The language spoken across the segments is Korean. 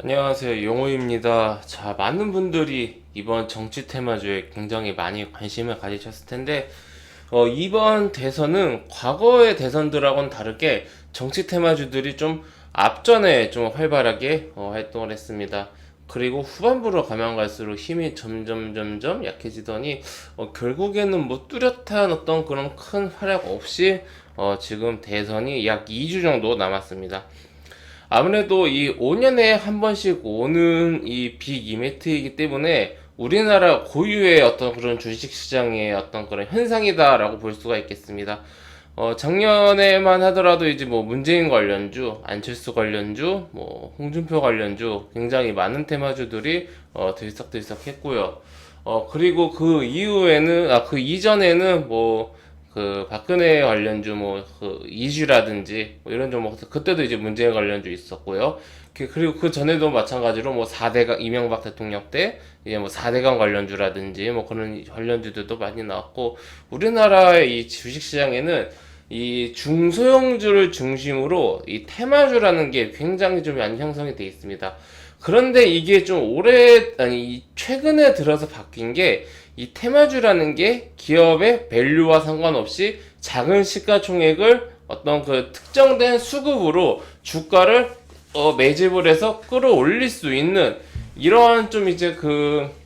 안녕하세요. 용호입니다. 자, 많은 분들이 이번 정치 테마주에 굉장히 많이 관심을 가지셨을 텐데, 어, 이번 대선은 과거의 대선들하고는 다르게 정치 테마주들이 좀 앞전에 좀 활발하게 어, 활동을 했습니다. 그리고 후반부로 가면 갈수록 힘이 점점 점점 약해지더니 어, 결국에는 뭐 뚜렷한 어떤 그런 큰 활약 없이 어, 지금 대선이 약 2주 정도 남았습니다. 아무래도 이 5년에 한 번씩 오는 이 빅 이벤트이기 때문에 우리나라 고유의 어떤 그런 주식시장의 어떤 그런 현상이다라고 볼 수가 있겠습니다. 어, 작년에만 하더라도 이제 뭐 문재인 관련주, 안철수 관련주, 뭐 홍준표 관련주 굉장히 많은 테마주들이 어, 들썩들썩 했고요. 어, 그리고 그 이후에는, 아, 그 이전에는 뭐 그 박근혜 관련주 뭐그 이슈라든지 뭐 이런 종목 그때도 이제 문재인 관련주 있었고요. 그- 그리고 그 전에도 마찬가지로 뭐 4대강 이명박 대통령 때 이제 뭐 4대강 관련주라든지 뭐 그런 관련주들도 많이 나왔고 우리나라의 이 주식 시장에는 이 중소형주를 중심으로 이 테마주라는 게 굉장히 좀 많이 형성이 돼 있습니다. 그런데 이게 좀 오래 아니 이 최근에 들어서 바뀐 게 이 테마주라는 게 기업의 밸류와 상관없이 작은 시가총액을 어떤 그 특정된 수급으로 주가를 어, 매집을 해서 끌어올릴 수 있는 이러한 좀 이제 그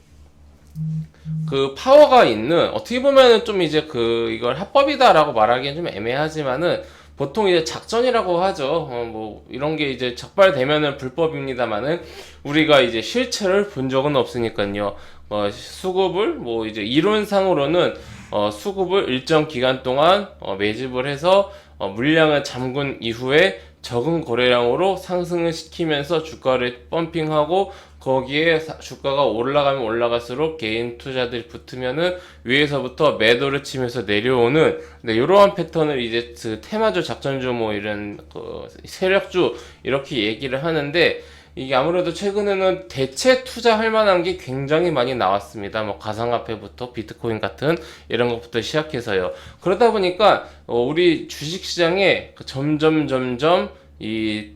그 파워가 있는 어떻게 보면은 좀 이제 그 이걸 합법이다라고 말하기엔 좀 애매하지만은 보통 이제 작전이라고 하죠. 어, 뭐 이런 게 이제 적발되면은 불법입니다만은 우리가 이제 실체를 본 적은 없으니까요. 어, 수급을 뭐 이제 이론상으로는 어, 수급을 일정 기간 동안 어, 매집을 해서 어, 물량을 잠근 이후에 적은 거래량으로 상승을 시키면서 주가를 펌핑하고 거기에 사- 주가가 올라가면 올라갈수록 개인 투자들이 붙으면은 위에서부터 매도를 치면서 내려오는 네, 이러한 패턴을 이제 그 테마주 작전주 뭐 이런 그 세력주 이렇게 얘기를 하는데 이게 아무래도 최근에는 대체 투자할 만한 게 굉장히 많이 나왔습니다. 뭐 가상화폐부터 비트코인 같은 이런 것부터 시작해서요. 그러다 보니까 어, 우리 주식시장에 그 점점 점점 이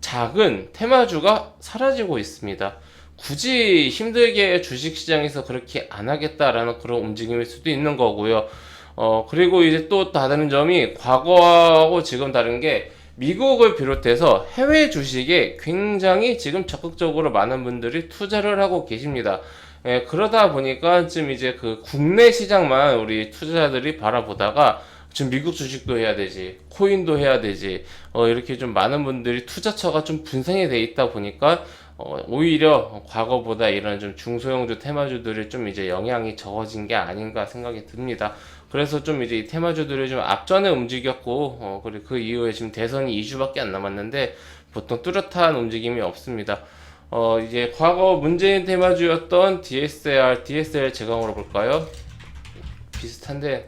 작은 테마주가 사라지고 있습니다. 굳이 힘들게 주식시장에서 그렇게 안 하겠다라는 그런 움직임일 수도 있는 거고요. 어, 그리고 이제 또 다른 점이 과거하고 지금 다른 게 미국을 비롯해서 해외 주식에 굉장히 지금 적극적으로 많은 분들이 투자를 하고 계십니다. 예, 그러다 보니까 지금 이제 그 국내 시장만 우리 투자자들이 바라보다가 지금 미국 주식도 해야 되지, 코인도 해야 되지, 어, 이렇게 좀 많은 분들이 투자처가 좀 분산이 돼 있다 보니까 어, 오히려 과거보다 이런 좀 중소형주 테마주들이 좀 이제 영향이 적어진 게 아닌가 생각이 듭니다. 그래서 좀 이제 이 테마주들이 좀 앞전에 움직였고, 어, 그리고 그 이후에 지금 대선이 2주밖에 안 남았는데 보통 뚜렷한 움직임이 없습니다. 어, 이제 과거 문재인 테마주였던 DSR, DSR 제강으로 볼까요? 비슷한데,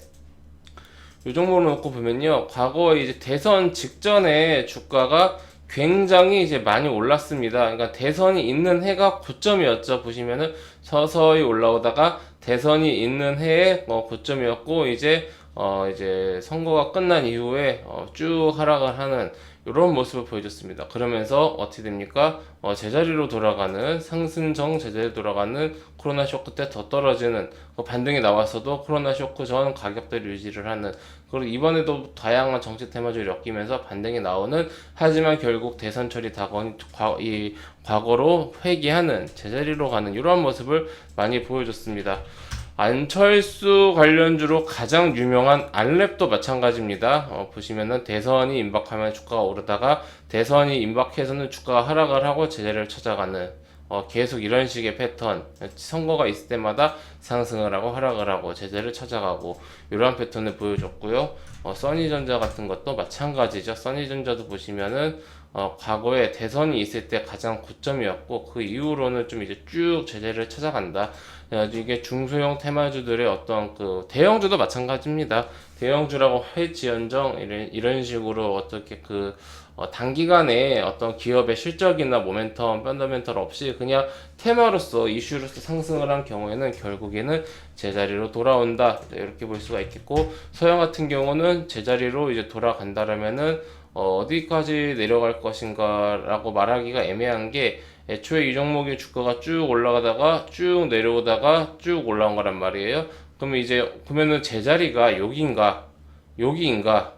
이 종목을 놓고 보면요. 과거 이제 대선 직전에 주가가 굉장히 이제 많이 올랐습니다. 그러니까 대선이 있는 해가 고점이었죠. 보시면은 서서히 올라오다가 대선이 있는 해에 뭐 고점이었고 이제 어 이제 선거가 끝난 이후에 어, 쭉 하락을 하는 이런 모습을 보여줬습니다. 그러면서 어떻게 됩니까? 어, 제자리로 돌아가는 상승정 제자리로 돌아가는 코로나 쇼크 때 더 떨어지는 그 반등이 나왔어도 코로나 쇼크 전 가격대를 유지를 하는 그리고 이번에도 다양한 정치 테마주를 엮이면서 반등이 나오는 하지만 결국 대선 처리 다가온 과, 이 과거로 회귀하는 제자리로 가는 이러한 모습을 많이 보여줬습니다. 안철수 관련주로 가장 유명한 안랩도 마찬가지입니다. 어, 보시면은 대선이 임박하면 주가가 오르다가 대선이 임박해서는 주가가 하락을 하고 제자리를 찾아가는 어, 계속 이런 식의 패턴 선거가 있을 때마다 상승을 하고 하락을 하고 제자리를 찾아가고 이러한 패턴을 보여줬고요. 어, 써니전자 같은 것도 마찬가지죠. 써니전자도 보시면은 어, 과거에 대선이 있을 때 가장 고점이었고 그 이후로는 좀 이제 쭉 제자리를 찾아간다. 이게 중소형 테마주들의 어떤 그 대형주도 마찬가지입니다. 대형주라고 할지언정 이런 이런 식으로 어떻게 그 어, 단기간에 어떤 기업의 실적이나 모멘텀, 펀더멘털 없이 그냥 테마로서 이슈로서 상승을 한 경우에는 결국에는 제자리로 돌아온다 네, 이렇게 볼 수가 있겠고 서양 같은 경우는 제자리로 이제 돌아간다라면은 어, 어디까지 내려갈 것인가 라고 말하기가 애매한 게 애초에 이 종목의 주가가 쭉 올라가다가 쭉 내려오다가 쭉 올라온 거란 말이에요. 그러면 이제 보면은 제자리가 여기인가 여기인가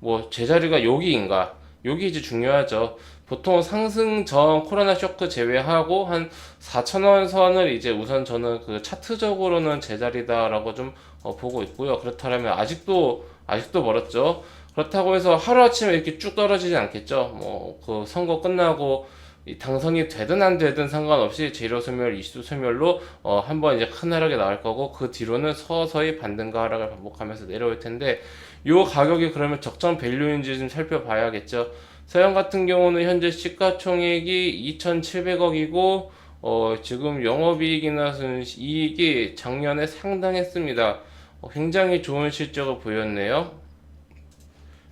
뭐 제자리가 여기인가 여기 이제 중요하죠. 보통 상승 전 코로나 쇼크 제외하고 한 4천원 선을 이제 우선 저는 그 차트적으로는 제자리다라고 좀 어, 보고 있고요. 그렇다면 아직도 아직도 멀었죠. 그렇다고 해서 하루아침에 이렇게 쭉 떨어지지 않겠죠. 뭐 그 선거 끝나고 이 당선이 되든 안 되든 상관없이 재료 소멸, 이슈 소멸로 어, 한번 이제 큰 하락이 나올 거고 그 뒤로는 서서히 반등과 하락을 반복하면서 내려올 텐데 요 가격이 그러면 적정 밸류인지 좀 살펴봐야겠죠. 서양 같은 경우는 현재 시가총액이 2,700억이고 어, 지금 영업이익이나 이익이 작년에 상당했습니다. 어, 굉장히 좋은 실적을 보였네요.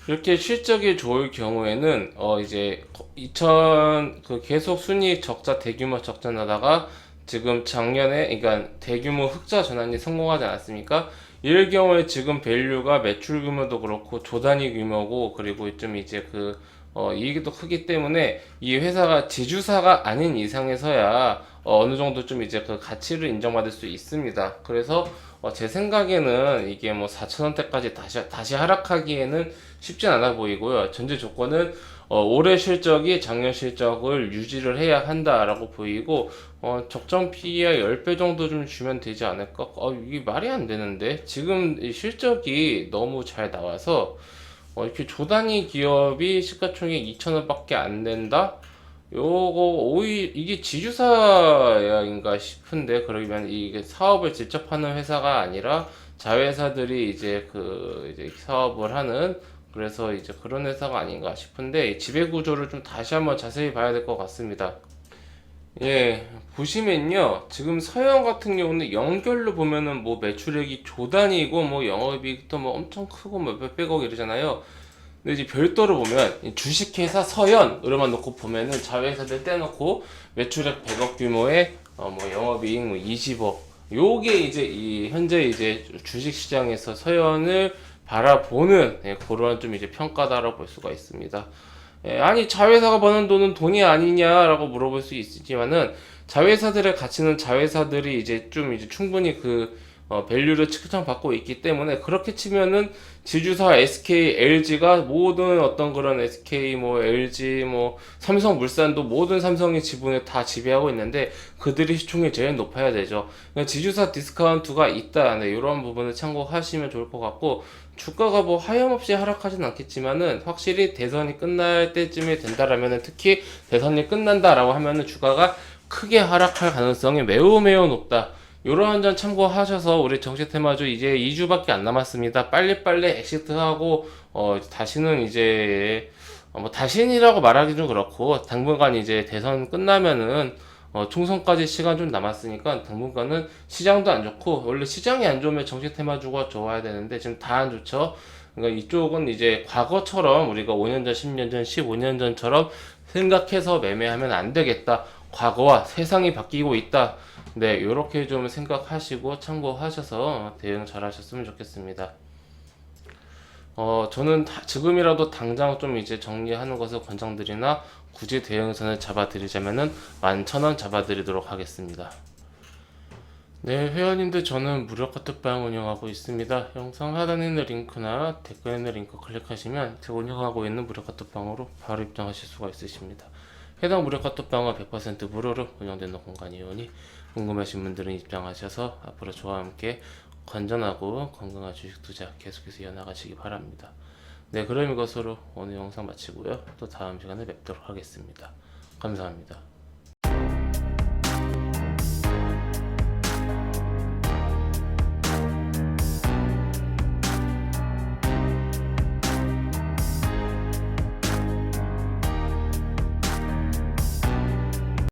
이렇게 실적이 좋을 경우에는 어 이제 2000 그 계속 순이익 적자 대규모 적자 나다가 지금 작년에 그러니까 대규모 흑자 전환이 성공하지 않았습니까? 이럴 경우에 지금 밸류가 매출 규모도 그렇고 조단위 규모고 그리고 좀 이제 그 어, 이익이 또 크기 때문에 이 회사가 지주사가 아닌 이상에서야 어, 어느 정도 좀 이제 그 가치를 인정받을 수 있습니다. 그래서 어, 제 생각에는 이게 뭐 4천원대까지 다시, 다시 하락하기에는 쉽진 않아 보이고요. 전제 조건은 어, 올해 실적이 작년 실적을 유지를 해야 한다라고 보이고 어, 적정 PER 10배 정도 좀 주면 되지 않을까? 어, 이게 말이 안 되는데 지금 이 실적이 너무 잘 나와서 어, 이렇게 조단위 기업이 시가총액 2천원밖에 안 된다? 요거 오히 이게 지주사인가 싶은데 그러면 이게 사업을 직접 하는 회사가 아니라 자회사들이 이제 그 이제 사업을 하는 그래서 이제 그런 회사가 아닌가 싶은데 이 지배 구조를 좀 다시 한번 자세히 봐야 될 것 같습니다. 예, 보시면요. 지금 서영 같은 경우는 연결로 보면은 뭐 매출액이 조단위고 뭐 영업이익도 뭐 엄청 크고 뭐 몇백억 이러잖아요. 근데 이제 별도로 보면 이 주식회사 서현으로만 놓고 보면은 자회사들 떼놓고 매출액 100억 규모의 어뭐 영업이익 뭐 20억 요게 이제 이 현재 이제 주식시장에서 서현을 바라보는 예, 그런 좀 이제 평가다라고 볼 수가 있습니다. 예, 아니 자회사가 버는 돈은 돈이 아니냐라고 물어볼 수 있지만은 자회사들의 가치는 자회사들이 이제 좀 이제 충분히 그 어, 밸류를 측정받고 있기 때문에 그렇게 치면은 지주사 SK, LG가 모든 어떤 그런 SK 뭐 LG 뭐 삼성물산도 모든 삼성의 지분을 다 지배하고 있는데 그들이 시총이 제일 높아야 되죠. 그러니까 지주사 디스카운트가 있다. 네, 이런 부분을 참고하시면 좋을 것 같고 주가가 뭐 하염없이 하락하진 않겠지만은 확실히 대선이 끝날 때쯤에 된다라면은 특히 대선이 끝난다라고 하면은 주가가 크게 하락할 가능성이 매우 매우 높다. 요런 점 참고하셔서 우리 정치 테마주 이제 2주밖에 안 남았습니다. 빨리빨리 엑시트하고 어 다시는 이제 어, 뭐 다신이라고 말하기 좀 그렇고 당분간 이제 대선 끝나면은 어 총선까지 시간 좀 남았으니까 당분간은 시장도 안 좋고 원래 시장이 안 좋으면 정치 테마주가 좋아야 되는데 지금 다 안 좋죠. 그러니까 이쪽은 이제 과거처럼 우리가 5년 전, 10년 전, 15년 전처럼 생각해서 매매하면 안 되겠다. 과거와 세상이 바뀌고 있다. 네, 이렇게 좀 생각하시고 참고하셔서 대응 잘 하셨으면 좋겠습니다. 어, 저는 다- 지금이라도 당장 좀 이제 정리하는 것을 권장드리나 굳이 대응선을 잡아드리자면은 11,000원 잡아드리도록 하겠습니다. 네, 회원님들 저는 무료 카톡방 운영하고 있습니다. 영상 하단에 있는 링크나 댓글에 있는 링크 클릭하시면 제가 운영하고 있는 무료 카톡방으로 바로 입장하실 수가 있으십니다. 해당 무료 카톡 방은 100% 무료로 운영되는 공간이오니 궁금하신 분들은 입장하셔서 앞으로 저와 함께 건전하고 건강한 주식 투자 계속해서 이어나가시기 바랍니다. 네, 그럼 이것으로 오늘 영상 마치고요. 또 다음 시간에 뵙도록 하겠습니다. 감사합니다.